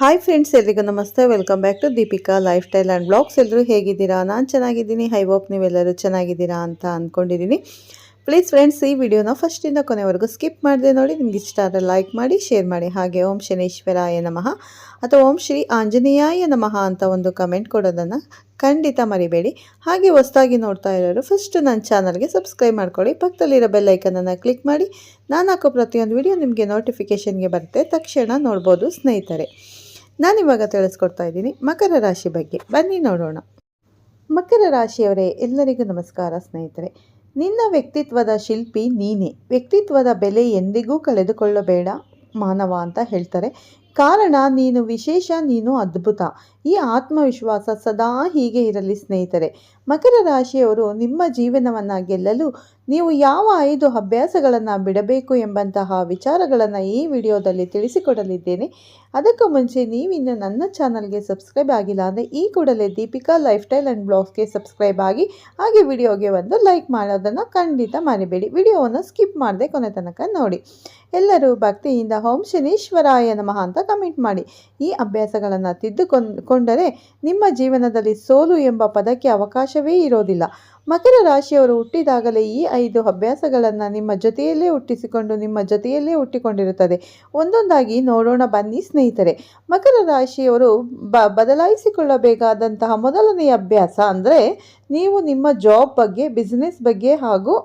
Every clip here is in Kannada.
ಹಾಯ್ ಫ್ರೆಂಡ್ಸ್ ಎಲ್ರಿಗೂ ನಮಸ್ತೆ. Welcome back to Deepika lifestyle and blogs ಎಲ್ಲರೂ ಹೇಗಿದ್ದೀರಾ? ನಾನು ಚೆನ್ನಾಗಿದ್ದೀನಿ. ಹೈ ಹೋಪ್ ನೀವೆಲ್ಲರೂ ಚೆನ್ನಾಗಿದ್ದೀರಾ ಅಂತ ಅಂದ್ಕೊಂಡಿದ್ದೀನಿ ಪ್ಲೀಸ್ ಫ್ರೆಂಡ್ಸ್ ಈ ವಿಡಿಯೋನ ಫಸ್ಟಿಂದ ಕೊನೆವರೆಗೂ ಸ್ಕಿಪ್ ಮಾಡಿದೆ ನೋಡಿ. ನಿಮ್ಗೆ ಇಷ್ಟ ಆದರೆ ಲೈಕ್ ಮಾಡಿ ಶೇರ್ ಮಾಡಿ. ಹಾಗೆ ಓಂ ಶನೇಶ್ವರಾಯ ನಮಃ ಅಥವಾ ಓಂ ಶ್ರೀ ಆಂಜನೇಯಾಯ ನಮಃ ಅಂತ ಒಂದು ಕಮೆಂಟ್ ಕೊಡೋದನ್ನು ಖಂಡಿತ ಮರಿಬೇಡಿ. ಹಾಗೆ ಹೊಸದಾಗಿ ನೋಡ್ತಾ ಇರೋರು ಫಸ್ಟ್ ನನ್ನ ಚಾನಲ್ಗೆ ಸಬ್ಸ್ಕ್ರೈಬ್ ಮಾಡ್ಕೊಳ್ಳಿ. ಪಕ್ಕದಲ್ಲಿರೋ ಬೆಲ್ಲೈಕನನ್ನು ಕ್ಲಿಕ್ ಮಾಡಿ. ನಾನು ಹಾಕೋ ಪ್ರತಿಯೊಂದು ವಿಡಿಯೋ ನಿಮಗೆ ನೋಟಿಫಿಕೇಷನ್ಗೆ ಬರುತ್ತೆ. ತಕ್ಷಣ ನೋಡ್ಬೋದು ಸ್ನೇಹಿತರೆ. ನಾನಿವಾಗ ತಿಳಿಸ್ಕೊಡ್ತಾ ಇದ್ದೀನಿ ಮಕರ ರಾಶಿ ಬಗ್ಗೆ. ಬನ್ನಿ ನೋಡೋಣ. ಮಕರ ರಾಶಿಯವರೇ, ಎಲ್ಲರಿಗೂ ನಮಸ್ಕಾರ ಸ್ನೇಹಿತರೆ. ನಿನ್ನ ವ್ಯಕ್ತಿತ್ವದ ಶಿಲ್ಪಿ ನೀನೇ. ವ್ಯಕ್ತಿತ್ವದ ಬೆಲೆ ಎಂದಿಗೂ ಕಳೆದುಕೊಳ್ಳಬೇಡ ಮಾನವ ಅಂತ ಹೇಳ್ತಾರೆ. ಕಾರಣ, ನೀನು ವಿಶೇಷ, ನೀನು ಅದ್ಭುತ. ಈ ಆತ್ಮವಿಶ್ವಾಸ ಸದಾ ಹೀಗೆ ಇರಲಿ ಸ್ನೇಹಿತರೆ. ಮಕರ ರಾಶಿಯವರು ನಿಮ್ಮ ಜೀವನವನ್ನು ಗೆಲ್ಲಲು ನೀವು ಯಾವ ಐದು ಅಭ್ಯಾಸಗಳನ್ನು ಬಿಡಬೇಕು ಎಂಬಂತಹ ವಿಚಾರಗಳನ್ನು ಈ ವಿಡಿಯೋದಲ್ಲಿ ತಿಳಿಸಿಕೊಡಲಿದ್ದೇನೆ. ಅದಕ್ಕೂ ಮುಂಚೆ ನೀವಿನ್ನು ನನ್ನ ಚಾನಲ್ಗೆ ಸಬ್ಸ್ಕ್ರೈಬ್ ಆಗಿಲ್ಲ ಅಂದರೆ ಈ ಕೂಡಲೇ ದೀಪಿಕಾ ಲೈಫ್ ಸ್ಟೈಲ್ ಆ್ಯಂಡ್ ಬ್ಲಾಗ್ಸ್ಗೆ ಸಬ್ಸ್ಕ್ರೈಬ್ ಆಗಿ ಹಾಗೆ ವಿಡಿಯೋಗೆ ಒಂದು ಲೈಕ್ ಮಾಡೋದನ್ನು ಖಂಡಿತ ಮರಿಬೇಡಿ. ವಿಡಿಯೋವನ್ನು ಸ್ಕಿಪ್ ಮಾಡದೆ ಕೊನೆ ತನಕ ನೋಡಿ. ಎಲ್ಲರೂ ಭಕ್ತಿಯಿಂದ ಓಂ ಶನೀಶ್ವರಾಯ ನಮಃ ಅಂತ ಕಮೆಂಟ್ ಮಾಡಿ. ಈ ಅಭ್ಯಾಸಗಳನ್ನು ತಿದ್ದುಕೊಂಡರೆ ನಿಮ್ಮ ಜೀವನದಲ್ಲಿ ಸೋಲು ಎಂಬ ಪದಕ್ಕೆ ಅವಕಾಶವೇ ಇರೋದಿಲ್ಲ. ಮಕರ ರಾಶಿಯವರು ಹುಟ್ಟಿದಾಗಲೇ ಈ ಐದು ಅಭ್ಯಾಸಗಳನ್ನು ನಿಮ್ಮ ಜೊತೆಯಲ್ಲೇ ಹುಟ್ಟಿಸಿಕೊಂಡು ನಿಮ್ಮ ಜೊತೆಯಲ್ಲೇ ಹುಟ್ಟಿಕೊಂಡಿರುತ್ತದೆ. ಒಂದೊಂದಾಗಿ ನೋಡೋಣ ಬನ್ನಿ ಸ್ನೇಹಿತರೆ. ಮಕರ ರಾಶಿಯವರು ಬ, ಬದಲಾಯಿಸಿಕೊಳ್ಳಬೇಕಾದಂತಹ ಮೊದಲನೆಯ ಅಭ್ಯಾಸ ಅಂದರೆ ನೀವು ನಿಮ್ಮ ಜಾಬ್ ಬಗ್ಗೆ ಬಿಸ್ನೆಸ್ ಬಗ್ಗೆ ಹಾಗೂ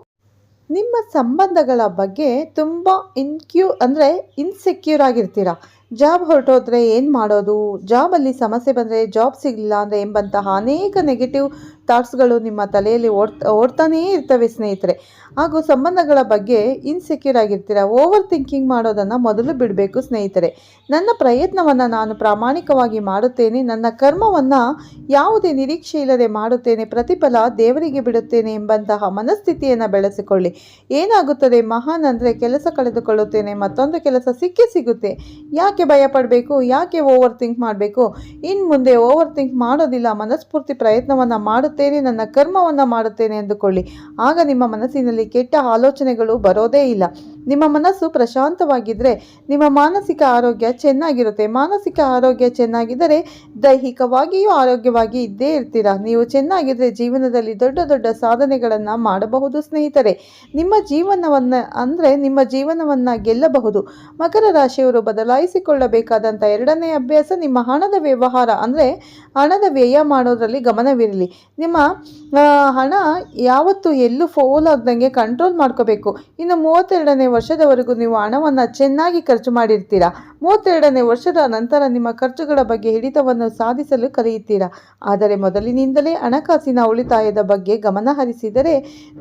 ನಿಮ್ಮ ಸಂಬಂಧಗಳ ಬಗ್ಗೆ ತುಂಬ ಇನ್ಕ್ಯೂ ಅಂದರೆ ಇನ್ಸೆಕ್ಯೂರ್ ಆಗಿರ್ತೀರ. ಜಾಬ್ ಹೊರಟೋದ್ರೆ ಏನು ಮಾಡೋದು? ಜಾಬಲ್ಲಿ ಸಮಸ್ಯೆ ಬಂದರೆ ಜಾಬ್ ಸಿಗಲಿಲ್ಲ ಅಂದರೆ ಎಂಬಂತಹ ಅನೇಕ ನೆಗೆಟಿವ್ ಥಾಟ್ಸ್ಗಳು ನಿಮ್ಮ ತಲೆಯಲ್ಲಿ ಓಡ್ತಾ, ಓಡ್ತಾನೇ ಇರ್ತವೆ ಸ್ನೇಹಿತರೆ. ಹಾಗೂ ಸಂಬಂಧಗಳ ಬಗ್ಗೆ ಇನ್ಸೆಕ್ಯೂರ್ ಆಗಿರ್ತೀರ ಓವರ್ ಥಿಂಕಿಂಗ್ ಮಾಡೋದನ್ನು ಮೊದಲು ಬಿಡಬೇಕು ಸ್ನೇಹಿತರೆ. ನನ್ನ ಪ್ರಯತ್ನವನ್ನು ನಾನು ಪ್ರಾಮಾಣಿಕವಾಗಿ ಮಾಡುತ್ತೇನೆ, ನನ್ನ ಕರ್ಮವನ್ನು ಯಾವುದೇ ನಿರೀಕ್ಷೆ ಇಲ್ಲದೆ ಮಾಡುತ್ತೇನೆ, ಪ್ರತಿಫಲ ದೇವರಿಗೆ ಬಿಡುತ್ತೇನೆ ಎಂಬಂತಹ ಮನಸ್ಥಿತಿಯನ್ನು ಬೆಳೆಸಿಕೊಳ್ಳಿ. ಏನಾಗುತ್ತದೆ? ಮಹಾನ್ ಅಂದರೆ ಕೆಲಸ ಕಳೆದುಕೊಳ್ಳುತ್ತೇನೆ, ಮತ್ತೊಂದು ಕೆಲಸ ಸಿಕ್ಕೇ ಸಿಗುತ್ತೆ. ಯಾಕೆ ಭಯ ಪಡಬೇಕು ಯಾಕೆ ಓವರ್ ಥಿಂಕ್ ಮಾಡಬೇಕು? ಇನ್ನು ಮುಂದೆ ಓವರ್ ಥಿಂಕ್ ಮಾಡೋದಿಲ್ಲ. ಮನಸ್ಫೂರ್ತಿ ಪ್ರಯತ್ನವನ್ನು ಮಾಡುತ್ತೇನೆ, ನನ್ನ ಕರ್ಮವನ್ನು ಮಾಡುತ್ತೇನೆ ಎಂದುಕೊಳ್ಳಿ ಆಗ ನಿಮ್ಮ ಮನಸ್ಸಿನಲ್ಲಿ ಕೆಟ್ಟ ಆಲೋಚನೆಗಳು ಬರೋದೇ ಇಲ್ಲ. ನಿಮ್ಮ ಮನಸ್ಸು ಪ್ರಶಾಂತವಾಗಿದ್ದರೆ ನಿಮ್ಮ ಮಾನಸಿಕ ಆರೋಗ್ಯ ಚೆನ್ನಾಗಿರುತ್ತೆ. ಮಾನಸಿಕ ಆರೋಗ್ಯ ಚೆನ್ನಾಗಿದ್ದರೆ, ದೈಹಿಕವಾಗಿಯೂ ಆರೋಗ್ಯವಾಗಿ ಇದ್ದೇ ಇರ್ತೀರಾ? ನೀವು ಚೆನ್ನಾಗಿದ್ದರೆ ಜೀವನದಲ್ಲಿ ದೊಡ್ಡ ದೊಡ್ಡ ಸಾಧನೆಗಳನ್ನು ಮಾಡಬಹುದು ಸ್ನೇಹಿತರೆ. ನಿಮ್ಮ ಜೀವನವನ್ನು ಅಂದರೆ ನಿಮ್ಮ ಜೀವನವನ್ನು ಗೆಲ್ಲಬಹುದು. ಮಕರ ರಾಶಿಯವರು ಬದಲಾಯಿಸಿಕೊಳ್ಳಬೇಕಾದಂಥ ಎರಡನೇ ಅಭ್ಯಾಸ ನಿಮ್ಮ ಹಣದ ವ್ಯವಹಾರ ಅಂದರೆ ಹಣದ ವ್ಯಯ ಮಾಡೋದರಲ್ಲಿ ಗಮನವಿರಲಿ. ನಿಮ್ಮ ಹಣ ಯಾವತ್ತು ಎಲ್ಲೂ ಫೋಲ್ ಆಗ್ದಂಗೆ ಕಂಟ್ರೋಲ್ ಮಾಡ್ಕೋಬೇಕು. ಇನ್ನು ಮೂವತ್ತೆರಡನೇ ವರ್ಷದವರೆಗೂ ನೀವು ಹಣವನ್ನು ಚೆನ್ನಾಗಿ ಖರ್ಚು ಮಾಡಿರ್ತೀರಾ? ಮೂವತ್ತೆರಡನೇ ವರ್ಷದ ನಂತರ ನಿಮ್ಮ ಖರ್ಚುಗಳ ಬಗ್ಗೆ ಹಿಡಿತವನ್ನು ಸಾಧಿಸಲು ಕಲಿಯುತ್ತೀರಾ ಆದರೆ ಮೊದಲಿನಿಂದಲೇ ಹಣಕಾಸಿನ ಉಳಿತಾಯದ ಬಗ್ಗೆ ಗಮನ ಹರಿಸಿದರೆ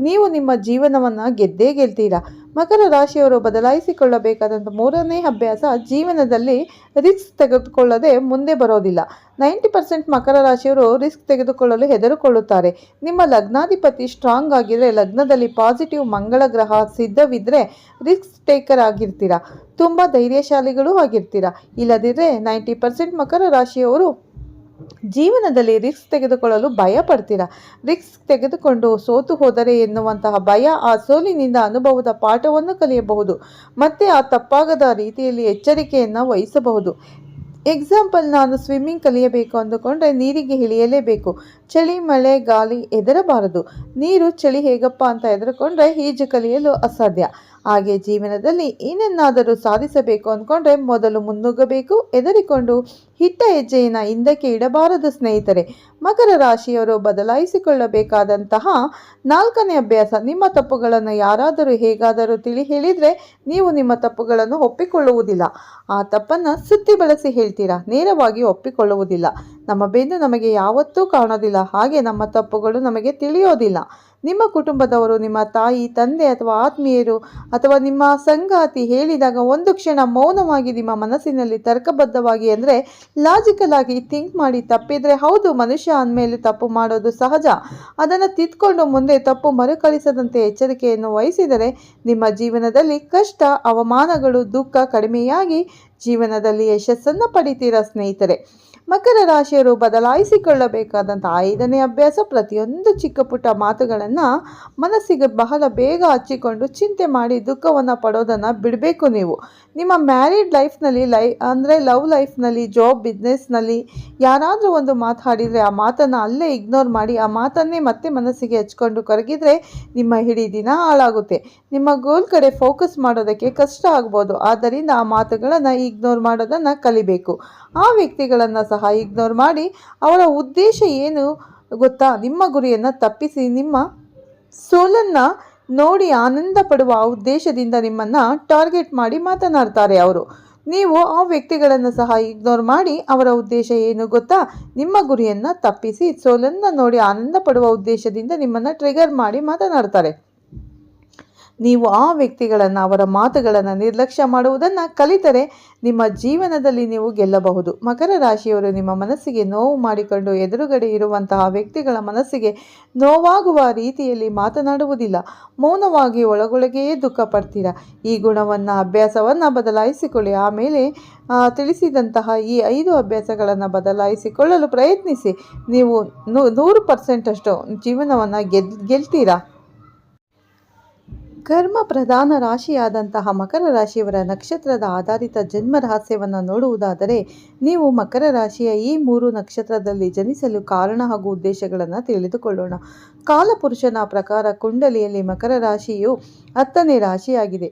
ನೀವು ನಿಮ್ಮ ಜೀವನವನ್ನು ಗೆದ್ದೇ ಗೆಲ್ತೀರಾ? ಮಕರ ರಾಶಿಯವರು ಬದಲಾಯಿಸಿಕೊಳ್ಳಬೇಕಾದಂಥ ಮೂರನೇ ಅಭ್ಯಾಸ ಜೀವನದಲ್ಲಿ ರಿಸ್ಕ್ ತೆಗೆದುಕೊಳ್ಳದೆ ಮುಂದೆ ಬರೋದಿಲ್ಲ. ನೈಂಟಿ ಪರ್ಸೆಂಟ್ ಮಕರ ರಾಶಿಯವರು ರಿಸ್ಕ್ ತೆಗೆದುಕೊಳ್ಳಲು ಹೆದರುಕೊಳ್ಳುತ್ತಾರೆ. ನಿಮ್ಮ ಲಗ್ನಾಧಿಪತಿ ಸ್ಟ್ರಾಂಗ್ ಆಗಿದ್ರೆ, ಲಗ್ನದಲ್ಲಿ ಪಾಸಿಟಿವ್ ಮಂಗಳ ಗ್ರಹ ಸಿದ್ಧವಿದ್ದರೆ ರಿಸ್ಕ್ ಟೇಕರ್ ಆಗಿರ್ತೀರಾ. ತುಂಬ ಧೈರ್ಯಶಾಲಿಗಳೂ ಆಗಿರ್ತೀರಾ. ಇಲ್ಲದಿದ್ದರೆ ನೈಂಟಿ ಪರ್ಸೆಂಟ್ ಮಕರ ರಾಶಿಯವರು ಜೀವನದಲ್ಲಿ ರಿಸ್ಕ್ ತೆಗೆದುಕೊಳ್ಳಲು ಭಯ ಪಡ್ತೀರಾ? ರಿಸ್ಕ್ ತೆಗೆದುಕೊಂಡು ಸೋತು ಹೋದರೆ ಎನ್ನುವಂತಹ ಭಯ ಆ ಸೋಲಿನಿಂದ ಅನುಭವದ ಪಾಠವನ್ನು ಕಲಿಯಬಹುದು. ಮತ್ತೆ ಆ ತಪ್ಪಾಗದ ರೀತಿಯಲ್ಲಿ ಎಚ್ಚರಿಕೆಯನ್ನು ವಹಿಸಬಹುದು. ಎಕ್ಸಾಂಪಲ್ ನಾನು ಸ್ವಿಮ್ಮಿಂಗ್ ಕಲಿಯಬೇಕು ಅಂದುಕೊಂಡ್ರೆ ನೀರಿಗೆ ಇಳಿಯಲೇಬೇಕು. ಚಳಿ, ಮಳೆ, ಗಾಳಿ ಹೆದರಬಾರದು ನೀರು ಚಳಿ ಹೇಗಪ್ಪ ಅಂತ ಹೆದರ್ಕೊಂಡ್ರೆ ಈಜು ಕಲಿಯಲು ಅಸಾಧ್ಯ. ಹಾಗೆ ಜೀವನದಲ್ಲಿ ಏನನ್ನಾದರೂ ಸಾಧಿಸಬೇಕು ಅಂದ್ಕೊಂಡ್ರೆ ಮೊದಲು ಮುನ್ನುಗ್ಗಬೇಕು, ಹೆದರಿಕೊಂಡು ಹಿಟ್ಟ ಹೆಜ್ಜೆಯನ್ನು ಹಿಂದಕ್ಕೆ ಇಡಬಾರದು ಸ್ನೇಹಿತರೆ. ಮಕರ ರಾಶಿಯವರು ಬದಲಾಯಿಸಿಕೊಳ್ಳಬೇಕಾದಂತಹ ನಾಲ್ಕನೇ ಅಭ್ಯಾಸ, ನಿಮ್ಮ ತಪ್ಪುಗಳನ್ನು ಯಾರಾದರೂ ಹೇಗಾದರೂ ತಿಳಿ ಹೇಳಿದರೆ ನೀವು ನಿಮ್ಮ ತಪ್ಪುಗಳನ್ನು ಒಪ್ಪಿಕೊಳ್ಳುವುದಿಲ್ಲ. ಆ ತಪ್ಪನ್ನು ಸುತ್ತಿ ಬಳಸಿ ಹೇಳ್ತೀರಾ? ನೇರವಾಗಿ ಒಪ್ಪಿಕೊಳ್ಳುವುದಿಲ್ಲ. ನಮ್ಮ ಬೆನ್ನು ನಮಗೆ ಯಾವತ್ತೂ ಕಾಣೋದಿಲ್ಲ. ಹಾಗೆ ನಮ್ಮ ತಪ್ಪುಗಳು ನಮಗೆ ತಿಳಿಯೋದಿಲ್ಲ. ನಿಮ್ಮ ಕುಟುಂಬದವರು, ನಿಮ್ಮ ತಾಯಿ, ತಂದೆ ಅಥವಾ ಆತ್ಮೀಯರು ಅಥವಾ ನಿಮ್ಮ ಸಂಗಾತಿ ಹೇಳಿದಾಗ ಒಂದು ಕ್ಷಣ ಮೌನವಾಗಿ ನಿಮ್ಮ ಮನಸ್ಸಿನಲ್ಲಿ ತರ್ಕಬದ್ಧವಾಗಿ ಅಂದರೆ ಲಾಜಿಕಲ್ ಆಗಿ ಥಿಂಕ್ ಮಾಡಿ ತಪ್ಪಿದರೆ ಹೌದು, ಮನುಷ್ಯ ಅಂದಮೇಲೆ ತಪ್ಪು ಮಾಡೋದು ಸಹಜ. ಅದನ್ನು ತಿದ್ಕೊಂಡು ಮುಂದೆ ತಪ್ಪು ಮರುಕಳಿಸದಂತೆ ಎಚ್ಚರಿಕೆಯನ್ನು ವಹಿಸಿದರೆ ನಿಮ್ಮ ಜೀವನದಲ್ಲಿ ಕಷ್ಟ, ಅವಮಾನಗಳು, ದುಃಖ ಕಡಿಮೆಯಾಗಿ ಜೀವನದಲ್ಲಿ ಯಶಸ್ಸನ್ನು ಪಡಿತೀರಾ ಸ್ನೇಹಿತರೆ? ಮಕರ ರಾಶಿಯರು ಬದಲಾಯಿಸಿಕೊಳ್ಳಬೇಕಾದಂಥ ಐದನೇ ಅಭ್ಯಾಸ ಪ್ರತಿಯೊಂದು ಚಿಕ್ಕ ಪುಟ್ಟ ಮಾತುಗಳನ್ನು ಮನಸ್ಸಿಗೆ ಬಹಳ ಬೇಗ ಹಚ್ಚಿಕೊಂಡು ಚಿಂತೆ ಮಾಡಿ ದುಃಖವನ್ನು ಪಡೋದನ್ನು ಬಿಡಬೇಕು ನೀವು. ನಿಮ್ಮ ಮ್ಯಾರಿಡ್ ಲೈಫ್ನಲ್ಲಿ ಲೈ ಅಂದರೆ ಲವ್ ಲೈಫ್ನಲ್ಲಿ ಜಾಬ್ ಬಿಸ್ನೆಸ್ನಲ್ಲಿ ಯಾರಾದರೂ ಒಂದು ಮಾತಾಡಿದರೆ ಆ ಮಾತನ್ನು ಅಲ್ಲೇ ಇಗ್ನೋರ್ ಮಾಡಿ, ಆ ಮಾತನ್ನೇ ಮತ್ತೆ ಮನಸ್ಸಿಗೆ ಹಚ್ಕೊಂಡು ಕರಗಿದರೆ ನಿಮ್ಮ ಇಡೀ ದಿನ ಹಾಳಾಗುತ್ತೆ. ನಿಮ್ಮ ಗೋಲ್ ಕಡೆ ಫೋಕಸ್ ಮಾಡೋದಕ್ಕೆ ಕಷ್ಟ ಆಗ್ಬೋದು. ಆದ್ದರಿಂದ ಆ ಮಾತುಗಳನ್ನು ಇಗ್ನೋರ್ ಮಾಡೋದನ್ನು ಕಲಿಬೇಕು. ಆ ವ್ಯಕ್ತಿಗಳನ್ನು ಸಹ ಇಗ್ನೋರ್ ಮಾಡಿ, ಅವರ ಉದ್ದೇಶ ಏನು ಗೊತ್ತಾ? ನಿಮ್ಮ ಗುರಿಯನ್ನು ತಪ್ಪಿಸಿ, ನಿಮ್ಮ ಸೋಲನ್ನು ನೋಡಿ ಆನಂದ ಪಡುವ ಉದ್ದೇಶದಿಂದ ನಿಮ್ಮನ್ನು ಟಾರ್ಗೆಟ್ ಮಾಡಿ ಮಾತನಾಡ್ತಾರೆ ಅವರು. ನೀವು ಆ ವ್ಯಕ್ತಿಗಳನ್ನು ಸಹ ಇಗ್ನೋರ್ ಮಾಡಿ ಅವರ ಉದ್ದೇಶ ಏನು ಗೊತ್ತಾ? ನಿಮ್ಮ ಗುರಿಯನ್ನು ತಪ್ಪಿಸಿ ಸೋಲನ್ನು ನೋಡಿ ಆನಂದ ಪಡುವ ಉದ್ದೇಶದಿಂದ ನಿಮ್ಮನ್ನು ಟ್ರಿಗರ್ ಮಾಡಿ ಮಾತನಾಡ್ತಾರೆ. ನೀವು ಆ ವ್ಯಕ್ತಿಗಳನ್ನು, ಅವರ ಮಾತುಗಳನ್ನು ನಿರ್ಲಕ್ಷ್ಯ ಮಾಡುವುದನ್ನು ಕಲಿತರೆ ನಿಮ್ಮ ಜೀವನದಲ್ಲಿ ನೀವು ಗೆಲ್ಲಬಹುದು. ಮಕರ ರಾಶಿಯವರು ನಿಮ್ಮ ಮನಸ್ಸಿಗೆ ನೋವು ಮಾಡಿಕೊಂಡು ಎದುರುಗಡೆ ಇರುವಂತಹ ವ್ಯಕ್ತಿಗಳ ಮನಸ್ಸಿಗೆ ನೋವಾಗುವ ರೀತಿಯಲ್ಲಿ ಮಾತನಾಡುವುದಿಲ್ಲ. ಮೌನವಾಗಿ ಒಳಗೊಳಗೆಯೇ ದುಃಖ ಪಡ್ತೀರಾ. ಈ ಗುಣವನ್ನು, ಅಭ್ಯಾಸವನ್ನು ಬದಲಾಯಿಸಿಕೊಳ್ಳಿ. ಆಮೇಲೆ ತಿಳಿಸಿದಂತಹ ಈ ಐದು ಅಭ್ಯಾಸಗಳನ್ನು ಬದಲಾಯಿಸಿಕೊಳ್ಳಲು ಪ್ರಯತ್ನಿಸಿ. ನೀವು ನೂರು ಪರ್ಸೆಂಟಷ್ಟು ಜೀವನವನ್ನು ಗೆಲ್ ಗೆಲ್ತೀರಾ? ಕರ್ಮ ಪ್ರಧಾನ ರಾಶಿಯಾದಂತಹ ಮಕರ ರಾಶಿಯವರ ನಕ್ಷತ್ರದ ಆಧಾರಿತ ಜನ್ಮ ರಹಸ್ಯವನ್ನು ನೋಡುವುದಾದರೆ ನೀವು ಮಕರ ರಾಶಿಯ ಈ ಮೂರು ನಕ್ಷತ್ರದಲ್ಲಿ ಜನಿಸಲು ಕಾರಣ ಹಾಗೂ ಉದ್ದೇಶಗಳನ್ನು ತಿಳಿದುಕೊಳ್ಳೋಣ. ಕಾಲಪುರುಷನ ಪ್ರಕಾರ ಕುಂಡಲಿಯಲ್ಲಿ ಮಕರ ರಾಶಿಯು ಹತ್ತನೇ ರಾಶಿಯಾಗಿದೆ.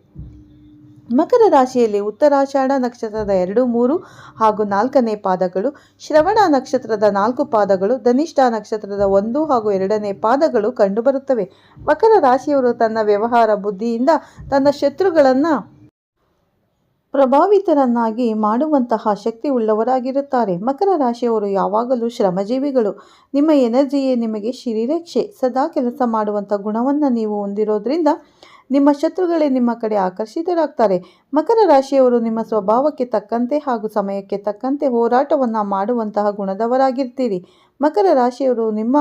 ಮಕರ ರಾಶಿಯಲ್ಲಿ ಉತ್ತರಾಷಾಢ ನಕ್ಷತ್ರದ ಎರಡು, ಮೂರು ಹಾಗೂ ನಾಲ್ಕನೇ ಪಾದಗಳು, ಶ್ರವಣ ನಕ್ಷತ್ರದ ನಾಲ್ಕು ಪಾದಗಳು, ಧನಿಷ್ಠ ನಕ್ಷತ್ರದ ಒಂದು ಹಾಗೂ ಎರಡನೇ ಪಾದಗಳು ಕಂಡುಬರುತ್ತವೆ. ಮಕರ ರಾಶಿಯವರು ತನ್ನ ವ್ಯವಹಾರ ಬುದ್ಧಿಯಿಂದ ತನ್ನ ಶತ್ರುಗಳನ್ನು ಪ್ರಭಾವಿತರನ್ನಾಗಿ ಮಾಡುವಂತಹ ಶಕ್ತಿ ಉಳ್ಳವರಾಗಿರುತ್ತಾರೆ. ಮಕರ ರಾಶಿಯವರು ಯಾವಾಗಲೂ ಶ್ರಮಜೀವಿಗಳು. ನಿಮ್ಮ ಎನರ್ಜಿಯೇ ನಿಮಗೆ ಶಿರಿರಕ್ಷೆ. ಸದಾ ಕೆಲಸ ಮಾಡುವಂಥ ಗುಣವನ್ನು ನೀವು ಹೊಂದಿರೋದ್ರಿಂದ ನಿಮ್ಮ ಶತ್ರುಗಳೇ ನಿಮ್ಮ ಕಡೆ ಆಕರ್ಷಿತರಾಗ್ತಾರೆ. ಮಕರ ರಾಶಿಯವರು ನಿಮ್ಮ ಸ್ವಭಾವಕ್ಕೆ ತಕ್ಕಂತೆ ಹಾಗೂ ಸಮಯಕ್ಕೆ ತಕ್ಕಂತೆ ಹೋರಾಟವನ್ನು ಮಾಡುವಂತಹ ಗುಣದವರಾಗಿರ್ತೀರಿ. ಮಕರ ರಾಶಿಯವರು ನಿಮ್ಮ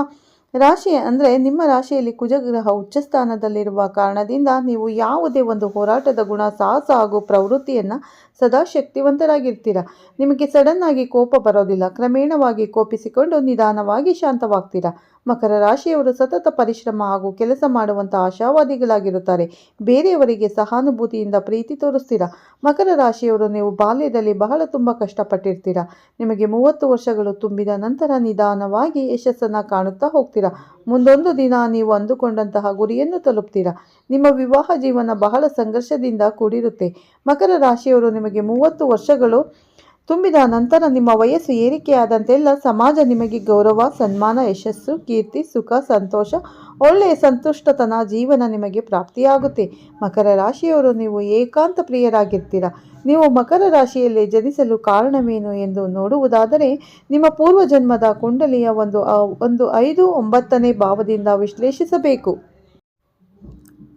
ರಾಶಿ ಅಂದರೆ ನಿಮ್ಮ ರಾಶಿಯಲ್ಲಿ ಕುಜಗ್ರಹ ಉಚ್ಚ ಸ್ಥಾನದಲ್ಲಿರುವ ಕಾರಣದಿಂದ ನೀವು ಯಾವುದೇ ಒಂದು ಹೋರಾಟದ ಗುಣ ಸಾಹಸ ಹಾಗೂ ಪ್ರವೃತ್ತಿಯನ್ನು ಸದಾ ಶಕ್ತಿವಂತರಾಗಿರ್ತೀರ. ನಿಮಗೆ ಸಡನ್ನಾಗಿ ಕೋಪ ಬರೋದಿಲ್ಲ. ಕ್ರಮೇಣವಾಗಿ ಕೋಪಿಸಿಕೊಂಡು ನಿಧಾನವಾಗಿ ಶಾಂತವಾಗ್ತೀರಾ. ಮಕರ ರಾಶಿಯವರು ಸತತ ಪರಿಶ್ರಮ ಹಾಗೂ ಕೆಲಸ ಮಾಡುವಂಥ ಆಶಾವಾದಿಗಳಾಗಿರುತ್ತಾರೆ. ಬೇರೆಯವರಿಗೆ ಸಹಾನುಭೂತಿಯಿಂದ ಪ್ರೀತಿ ತೋರಿಸ್ತೀರಾ ಮಕರ ರಾಶಿಯವರು ನೀವು ಬಾಲ್ಯದಲ್ಲಿ ಬಹಳ ತುಂಬ ಕಷ್ಟಪಟ್ಟಿರ್ತೀರಾ? ನಿಮಗೆ ಮೂವತ್ತು ವರ್ಷಗಳು ತುಂಬಿದ ನಂತರ ನಿಧಾನವಾಗಿ ಯಶಸ್ಸನ್ನು ಕಾಣುತ್ತಾ ಹೋಗ್ತೀರಾ? ಮುಂದೊಂದು ದಿನ ನೀವು ಅಂದುಕೊಂಡಂತಹ ಗುರಿಯನ್ನು ತಲುಪ್ತೀರಾ? ನಿಮ್ಮ ವಿವಾಹ ಜೀವನ ಬಹಳ ಸಂಘರ್ಷದಿಂದ ಕೂಡಿರುತ್ತೆ. ಮಕರ ರಾಶಿಯವರು ನಿಮಗೆ ಮೂವತ್ತು ವರ್ಷಗಳು ತುಂಬಿದ ನಂತರ ನಿಮ್ಮ ವಯಸ್ಸು ಏರಿಕೆಯಾದಂತೆಲ್ಲ ಸಮಾಜ ನಿಮಗೆ ಗೌರವ, ಸನ್ಮಾನ, ಯಶಸ್ಸು, ಕೀರ್ತಿ, ಸುಖ, ಸಂತೋಷ, ಒಳ್ಳೆಯ ಸಂತುಷ್ಟತನ, ಜೀವನ ನಿಮಗೆ ಪ್ರಾಪ್ತಿಯಾಗುತ್ತೆ. ಮಕರ ರಾಶಿಯವರು ನೀವು ಏಕಾಂತ ಪ್ರಿಯರಾಗಿರ್ತೀರ? ನೀವು ಮಕರ ರಾಶಿಯಲ್ಲಿ ಜನಿಸಲು ಕಾರಣವೇನು ಎಂದು ನೋಡುವುದಾದರೆ, ನಿಮ್ಮ ಪೂರ್ವಜನ್ಮದ ಕುಂಡಲಿಯ ಒಂದು ಒಂದು ಐದು ಒಂಬತ್ತನೇ ಭಾವದಿಂದ ವಿಶ್ಲೇಷಿಸಬೇಕು.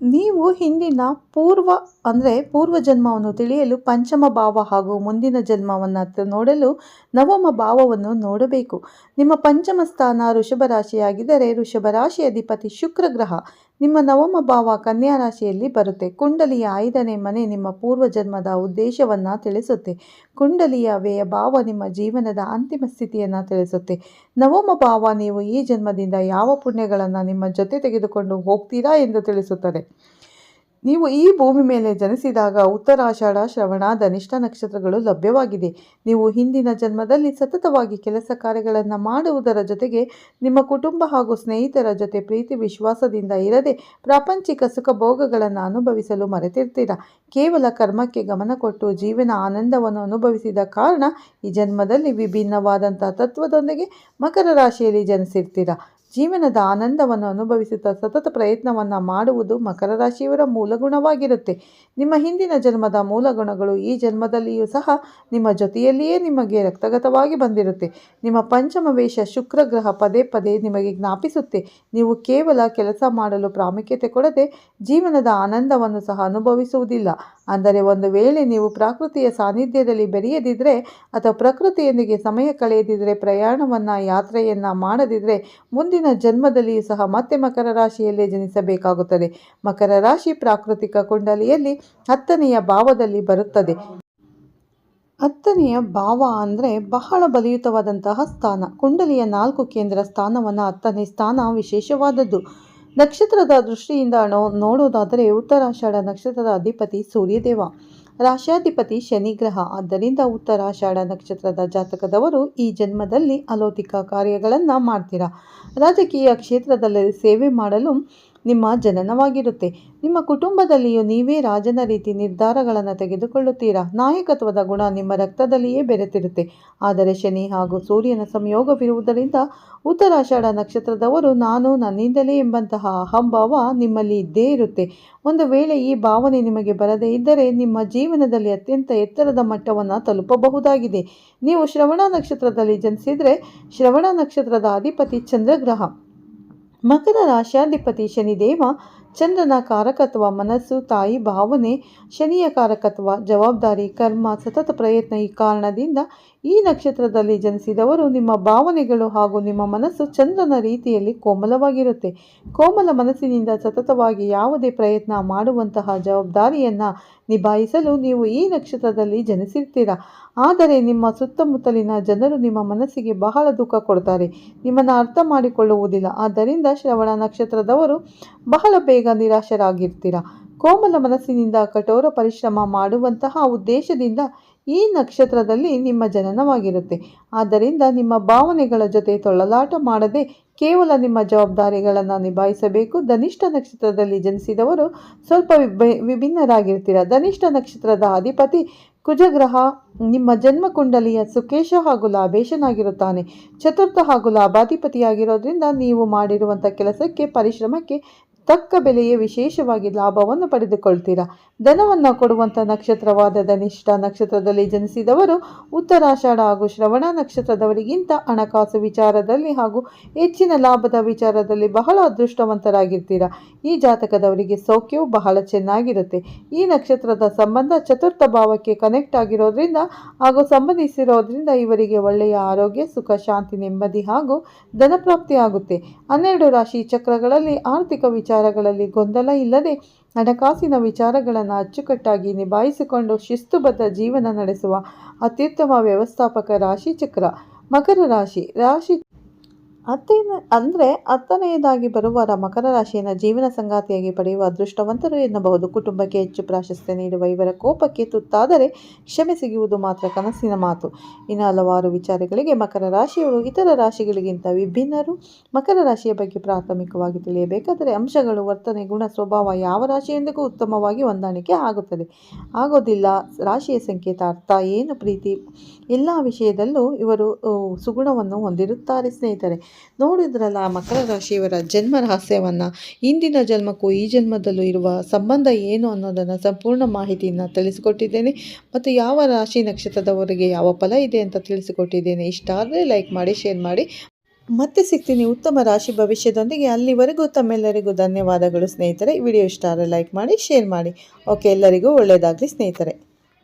ನೀವು ಹಿಂದಿನ ಪೂರ್ವ, ಅಂದರೆ ಪೂರ್ವ ಜನ್ಮವನ್ನು ತಿಳಿಯಲು ಪಂಚಮ ಭಾವ ಹಾಗೂ ಮುಂದಿನ ಜನ್ಮವನ್ನು ನೋಡಲು ನವಮ ಭಾವವನ್ನು ನೋಡಬೇಕು. ನಿಮ್ಮ ಪಂಚಮ ಸ್ಥಾನ ವೃಷಭ ರಾಶಿಯಾಗಿದ್ದರೆ ವೃಷಭ ರಾಶಿ ಅಧಿಪತಿ ಶುಕ್ರ ಗ್ರಹ. ನಿಮ್ಮ ನವಮ ಭಾವ ಕನ್ಯಾ ರಾಶಿಯಲ್ಲಿ ಬರುತ್ತೆ. ಕುಂಡಲಿಯ ಐದನೇ ಮನೆ ನಿಮ್ಮ ಪೂರ್ವ ಜನ್ಮದ ಉದ್ದೇಶವನ್ನು ತಿಳಿಸುತ್ತೆ. ಕುಂಡಲಿಯ ವ್ಯಯ ಭಾವ ನಿಮ್ಮ ಜೀವನದ ಅಂತಿಮ ಸ್ಥಿತಿಯನ್ನು ತಿಳಿಸುತ್ತೆ. ನವಮ ಭಾವ ನೀವು ಈ ಜನ್ಮದಿಂದ ಯಾವ ಪುಣ್ಯಗಳನ್ನು ನಿಮ್ಮ ಜೊತೆ ತೆಗೆದುಕೊಂಡು ಹೋಗ್ತೀರಾ ಎಂದು ತಿಳಿಸುತ್ತದೆ. ನೀವು ಈ ಭೂಮಿ ಮೇಲೆ ಜನಿಸಿದಾಗ ಉತ್ತರಾಷಾಢ, ಶ್ರವಣ, ಧನಿಷ್ಠ ನಕ್ಷತ್ರಗಳು ಲಭ್ಯವಾಗಿದೆ. ನೀವು ಹಿಂದಿನ ಜನ್ಮದಲ್ಲಿ ಸತತವಾಗಿ ಕೆಲಸ ಕಾರ್ಯಗಳನ್ನು ಮಾಡುವುದರ ಜೊತೆಗೆ ನಿಮ್ಮ ಕುಟುಂಬ ಹಾಗೂ ಸ್ನೇಹಿತರ ಜೊತೆ ಪ್ರೀತಿ ವಿಶ್ವಾಸದಿಂದ ಇರದೆ ಪ್ರಾಪಂಚಿಕ ಸುಖ ಭೋಗಗಳನ್ನು ಅನುಭವಿಸಲು ಮರೆತಿರ್ತೀರ? ಕೇವಲ ಕರ್ಮಕ್ಕೆ ಗಮನ ಕೊಟ್ಟು ಜೀವನ ಆನಂದವನ್ನು ಅನುಭವಿಸಿದ ಕಾರಣ ಈ ಜನ್ಮದಲ್ಲಿ ವಿಭಿನ್ನವಾದಂಥ ತತ್ವದೊಂದಿಗೆ ಮಕರ ರಾಶಿಯಲ್ಲಿ ಜನಿಸಿರ್ತೀರ? ಜೀವನದ ಆನಂದವನ್ನು ಅನುಭವಿಸುತ್ತಾ ಸತತ ಪ್ರಯತ್ನವನ್ನು ಮಾಡುವುದು ಮಕರ ರಾಶಿಯವರ ಮೂಲ ಗುಣವಾಗಿರುತ್ತೆ. ನಿಮ್ಮ ಹಿಂದಿನ ಜನ್ಮದ ಮೂಲ ಗುಣಗಳು ಈ ಜನ್ಮದಲ್ಲಿಯೂ ಸಹ ನಿಮ್ಮ ಜೊತೆಯಲ್ಲಿಯೇ ನಿಮಗೆ ರಕ್ತಗತವಾಗಿ ಬಂದಿರುತ್ತೆ. ನಿಮ್ಮ ಪಂಚಮ ವೇಷ ಶುಕ್ರ ಗ್ರಹ ಪದೇ ಪದೇ ನಿಮಗೆ ಜ್ಞಾಪಿಸುತ್ತೆ. ನೀವು ಕೇವಲ ಕೆಲಸ ಮಾಡಲು ಪ್ರಾಮುಖ್ಯತೆ ಕೊಡದೆ ಜೀವನದ ಆನಂದವನ್ನು ಸಹ ಅನುಭವಿಸುವುದಿಲ್ಲ. ಅಂದರೆ ಒಂದು ವೇಳೆ ನೀವು ಪ್ರಕೃತಿಯ ಸಾನ್ನಿಧ್ಯದಲ್ಲಿ ಬೆರೆಯದಿದ್ದರೆ ಅಥವಾ ಪ್ರಕೃತಿಯೊಂದಿಗೆ ಸಮಯ ಕಳೆಯದಿದ್ದರೆ ಪ್ರಯಾಣವನ್ನು, ಯಾತ್ರೆಯನ್ನು ಮಾಡದಿದ್ದರೆ ಮುಂದಿನ ಜನ್ಮದಲ್ಲಿಯೂ ಸಹ ಮತ್ತೆ ಮಕರ ರಾಶಿಯಲ್ಲೇ ಜನಿಸಬೇಕಾಗುತ್ತದೆ. ಮಕರ ರಾಶಿ ಪ್ರಾಕೃತಿಕ ಕುಂಡಲಿಯಲ್ಲಿ ಹತ್ತನೆಯ ಭಾವದಲ್ಲಿ ಬರುತ್ತದೆ. ಹತ್ತನೆಯ ಭಾವ ಅಂದರೆ ಬಹಳ ಬಲಿಯುತವಾದಂತಹ ಸ್ಥಾನ. ಕುಂಡಲಿಯ ನಾಲ್ಕು ಕೇಂದ್ರ ಸ್ಥಾನವನ್ನು ಹತ್ತನೇ ಸ್ಥಾನ ವಿಶೇಷವಾದದ್ದು. ನಕ್ಷತ್ರದ ದೃಷ್ಟಿಯಿಂದ ನೋ, ನೋಡೋದಾದರೆ ಉತ್ತರಾಷಾಢ ನಕ್ಷತ್ರದ ಅಧಿಪತಿ ಸೂರ್ಯದೇವ. ರಾಶಾಧಿಪತಿ ಶನಿಗ್ರಹ ಆದ್ದರಿಂದ ಉತ್ತರಾಷಾಢ ನಕ್ಷತ್ರದ ಜಾತಕದವರು ಈ ಜನ್ಮದಲ್ಲಿ ಅಲೌಕಿಕ ಕಾರ್ಯಗಳನ್ನು ಮಾಡ್ತೀರಾ. ರಾಜಕೀಯ ಕ್ಷೇತ್ರದಲ್ಲಿ ಸೇವೆ ಮಾಡಲು ನಿಮ್ಮ ಜನನವಾಗಿರುತ್ತೆ. ನಿಮ್ಮ ಕುಟುಂಬದಲ್ಲಿಯೂ ನೀವೇ ರಾಜನ ರೀತಿ ನಿರ್ಧಾರಗಳನ್ನು ತೆಗೆದುಕೊಳ್ಳುತ್ತೀರಾ? ನಾಯಕತ್ವದ ಗುಣ ನಿಮ್ಮ ರಕ್ತದಲ್ಲಿಯೇ ಬೆರೆತಿರುತ್ತೆ. ಆದರೆ ಶನಿ ಹಾಗೂ ಸೂರ್ಯನ ಸಂಯೋಗವಿರುವುದರಿಂದ ಉತ್ತರಾಷಾಢ ನಕ್ಷತ್ರದವರು ನಾನು ನನ್ನಿಂದಲೇ ಎಂಬಂತಹ ಅಹಂಭಾವ ನಿಮ್ಮಲ್ಲಿ ಇದ್ದೇ ಇರುತ್ತೆ. ಒಂದು ವೇಳೆ ಈ ಭಾವನೆ ನಿಮಗೆ ಬರದೇ ಇದ್ದರೆ ನಿಮ್ಮ ಜೀವನದಲ್ಲಿ ಅತ್ಯಂತ ಎತ್ತರದ ಮಟ್ಟವನ್ನು ತಲುಪಬಹುದಾಗಿದೆ. ನೀವು ಶ್ರವಣ ನಕ್ಷತ್ರದಲ್ಲಿ ಜನಿಸಿದರೆ ಶ್ರವಣ ನಕ್ಷತ್ರದ ಅಧಿಪತಿ ಚಂದ್ರಗ್ರಹ. ಮಕರ ರಾಶ್ಯಾಧಿಪತಿ ಶನಿದೇವ ಚಂದ್ರನ ಕಾರಕತ್ವ ಮನಸ್ಸು, ತಾಯಿ ಭಾವನೆ, ಶನಿಯ ಕಾರಕತ್ವ, ಜವಾಬ್ದಾರಿ, ಕರ್ಮ, ಸತತ ಪ್ರಯತ್ನ ಈ ಕಾರಣದಿಂದ ಈ ನಕ್ಷತ್ರದಲ್ಲಿ ಜನಿಸಿದವರು ನಿಮ್ಮ ಭಾವನೆಗಳು ಹಾಗೂ ನಿಮ್ಮ ಮನಸ್ಸು ಚಂದ್ರನ ರೀತಿಯಲ್ಲಿ ಕೋಮಲವಾಗಿರುತ್ತೆ. ಕೋಮಲ ಮನಸ್ಸಿನಿಂದ ಸತತವಾಗಿ ಯಾವುದೇ ಪ್ರಯತ್ನ ಮಾಡುವಂತಹ ಜವಾಬ್ದಾರಿಯನ್ನು ನಿಭಾಯಿಸಲು ನೀವು ಈ ನಕ್ಷತ್ರದಲ್ಲಿ ಜನಿಸಿರ್ತೀರಾ? ಆದರೆ ನಿಮ್ಮ ಸುತ್ತಮುತ್ತಲಿನ ಜನರು ನಿಮ್ಮ ಮನಸ್ಸಿಗೆ ಬಹಳ ದುಃಖ ಕೊಡ್ತಾರೆ. ನಿಮ್ಮನ್ನು ಅರ್ಥ ಮಾಡಿಕೊಳ್ಳುವುದಿಲ್ಲ. ಆದ್ದರಿಂದ ಶ್ರವಣ ನಕ್ಷತ್ರದವರು ಬಹಳ ಬೇಗ ನಿರಾಶರಾಗಿರ್ತೀರ? ಕೋಮಲ ಮನಸ್ಸಿನಿಂದ ಕಠೋರ ಪರಿಶ್ರಮ ಮಾಡುವಂತಹ ಉದ್ದೇಶದಿಂದ ಈ ನಕ್ಷತ್ರದಲ್ಲಿ ನಿಮ್ಮ ಜನನವಾಗಿರುತ್ತೆ. ಆದ್ದರಿಂದ ನಿಮ್ಮ ಭಾವನೆಗಳ ಜೊತೆ ತೊಳಲಾಟ ಮಾಡದೆ ಕೇವಲ ನಿಮ್ಮ ಜವಾಬ್ದಾರಿಗಳನ್ನು ನಿಭಾಯಿಸಬೇಕು. ಧನಿಷ್ಠ ನಕ್ಷತ್ರದಲ್ಲಿ ಜನಿಸಿದವರು ಸ್ವಲ್ಪ ವಿಭಿನ್ನರಾಗಿರ್ತೀರ. ಧನಿಷ್ಠ ನಕ್ಷತ್ರದ ಅಧಿಪತಿ ಕುಜಗ್ರಹ ನಿಮ್ಮ ಜನ್ಮ ಕುಂಡಲಿಯ ಸುಕೇಶ ಹಾಗೂ ಲಾಭೇಶನಾಗಿರುತ್ತಾನೆ. ಚತುರ್ಥ ಹಾಗೂ ಲಾಭಾಧಿಪತಿಯಾಗಿರೋದ್ರಿಂದ ನೀವು ಮಾಡಿರುವಂಥ ಕೆಲಸಕ್ಕೆ, ಪರಿಶ್ರಮಕ್ಕೆ ತಕ್ಕ ಬೆಲೆಯೇ ವಿಶೇಷವಾಗಿ ಲಾಭವನ್ನು ಪಡೆದುಕೊಳ್ತೀರಾ? ಧನವನ್ನು ಕೊಡುವಂಥ ನಕ್ಷತ್ರವಾದ ಧನಿಷ್ಠ ನಕ್ಷತ್ರದಲ್ಲಿ ಜನಿಸಿದವರು ಉತ್ತರಾಷಾಢ ಹಾಗೂ ಶ್ರವಣ ನಕ್ಷತ್ರದವರಿಗಿಂತ ಹಣಕಾಸು ವಿಚಾರದಲ್ಲಿ ಹಾಗೂ ಹೆಚ್ಚಿನ ಲಾಭದ ವಿಚಾರದಲ್ಲಿ ಬಹಳ ಅದೃಷ್ಟವಂತರಾಗಿರ್ತೀರಾ? ಈ ಜಾತಕದವರಿಗೆ ಸೌಖ್ಯವು ಬಹಳ ಚೆನ್ನಾಗಿರುತ್ತೆ. ಈ ನಕ್ಷತ್ರದ ಸಂಬಂಧ ಚತುರ್ಥ ಭಾವಕ್ಕೆ ಕನೆಕ್ಟ್ ಆಗಿರೋದ್ರಿಂದ ಹಾಗೂ ಸಂಬಂಧಿಸಿರೋದ್ರಿಂದ ಇವರಿಗೆ ಒಳ್ಳೆಯ ಆರೋಗ್ಯ, ಸುಖ, ಶಾಂತಿ, ನೆಮ್ಮದಿ ಹಾಗೂ ಧನಪ್ರಾಪ್ತಿ ಆಗುತ್ತೆ. ಹನ್ನೆರಡು ರಾಶಿ ಚಕ್ರಗಳಲ್ಲಿ ಆರ್ಥಿಕ ವಿಚಾರಗಳಲ್ಲಿ ಗೊಂದಲ ಇಲ್ಲದೆ ಹಣಕಾಸಿನ ವಿಚಾರಗಳನ್ನು ಅಚ್ಚುಕಟ್ಟಾಗಿ ನಿಭಾಯಿಸಿಕೊಂಡು ಶಿಸ್ತುಬದ್ಧ ಜೀವನ ನಡೆಸುವ ಅತ್ಯುತ್ತಮ ವ್ಯವಸ್ಥಾಪಕ ರಾಶಿ ಚಕ್ರ. ಮಕರ ರಾಶಿ ರಾಶಿ ಹತ್ತನೇ ಅಂದರೆ ಹತ್ತನೆಯದಾಗಿ ಬರುವ ಮಕರ ರಾಶಿಯನ್ನು ಜೀವನ ಸಂಗಾತಿಯಾಗಿ ಪಡೆಯುವ ಅದೃಷ್ಟವಂತರು ಎನ್ನಬಹುದು. ಕುಟುಂಬಕ್ಕೆ ಹೆಚ್ಚು ಪ್ರಾಶಸ್ತ್ಯ ನೀಡುವ ಇವರ ಕೋಪಕ್ಕೆ ತುತ್ತಾದರೆ ಕ್ಷಮೆ ಸಿಗುವುದು ಮಾತ್ರ ಕನಸಿನ ಮಾತು. ಇನ್ನು ಹಲವಾರು ವಿಚಾರಗಳಿಗೆ ಮಕರ ರಾಶಿಯವರು ಇತರ ರಾಶಿಗಳಿಗಿಂತ ವಿಭಿನ್ನರು. ಮಕರ ರಾಶಿಯ ಬಗ್ಗೆ ಪ್ರಾಥಮಿಕವಾಗಿ ತಿಳಿಯಬೇಕಾದರೆ ಅಂಶಗಳು, ವರ್ತನೆ, ಗುಣ, ಸ್ವಭಾವ ಯಾವ ರಾಶಿಯೊಂದಿಗೂ ಉತ್ತಮವಾಗಿ ಹೊಂದಾಣಿಕೆ ಆಗುತ್ತದೆ. ಆಗೋದಿಲ್ಲ. ರಾಶಿಯ ಸಂಕೇತ ಅರ್ಥ ಏನು ಪ್ರೀತಿ? ಎಲ್ಲ ವಿಷಯದಲ್ಲೂ ಇವರು ಸುಗುಣವನ್ನು ಹೊಂದಿರುತ್ತಾರೆ ಸ್ನೇಹಿತರೆ. ನೋಡಿದ್ರಲ್ಲ, ಮಕರ ರಾಶಿಯವರ ಜನ್ಮ ರಹಸ್ಯವನ್ನು, ಇಂದಿನ ಜನ್ಮಕ್ಕೂ ಈ ಜನ್ಮದಲ್ಲೂ ಇರುವ ಸಂಬಂಧ ಏನು ಅನ್ನೋದನ್ನು ಸಂಪೂರ್ಣ ಮಾಹಿತಿಯನ್ನು ತಿಳಿಸಿಕೊಟ್ಟಿದ್ದೇನೆ. ಮತ್ತು ಯಾವ ರಾಶಿ ನಕ್ಷತ್ರದವರಿಗೆ ಯಾವ ಫಲ ಇದೆ ಅಂತ ತಿಳಿಸಿಕೊಟ್ಟಿದ್ದೇನೆ. ಇಷ್ಟ ಆದರೆ ಲೈಕ್ ಮಾಡಿ ಶೇರ್ ಮಾಡಿ. ಮತ್ತೆ ಸಿಗ್ತೀನಿ ಉತ್ತಮ ರಾಶಿ ಭವಿಷ್ಯದೊಂದಿಗೆ. ಅಲ್ಲಿವರೆಗೂ ತಮ್ಮೆಲ್ಲರಿಗೂ ಧನ್ಯವಾದಗಳು ಸ್ನೇಹಿತರೆ. ವಿಡಿಯೋ ಇಷ್ಟ ಆದರೆ ಲೈಕ್ ಮಾಡಿ ಶೇರ್ ಮಾಡಿ. ಓಕೆ ಎಲ್ಲರಿಗೂ ಒಳ್ಳೆಯದಾಗಲಿ ಸ್ನೇಹಿತರೆ.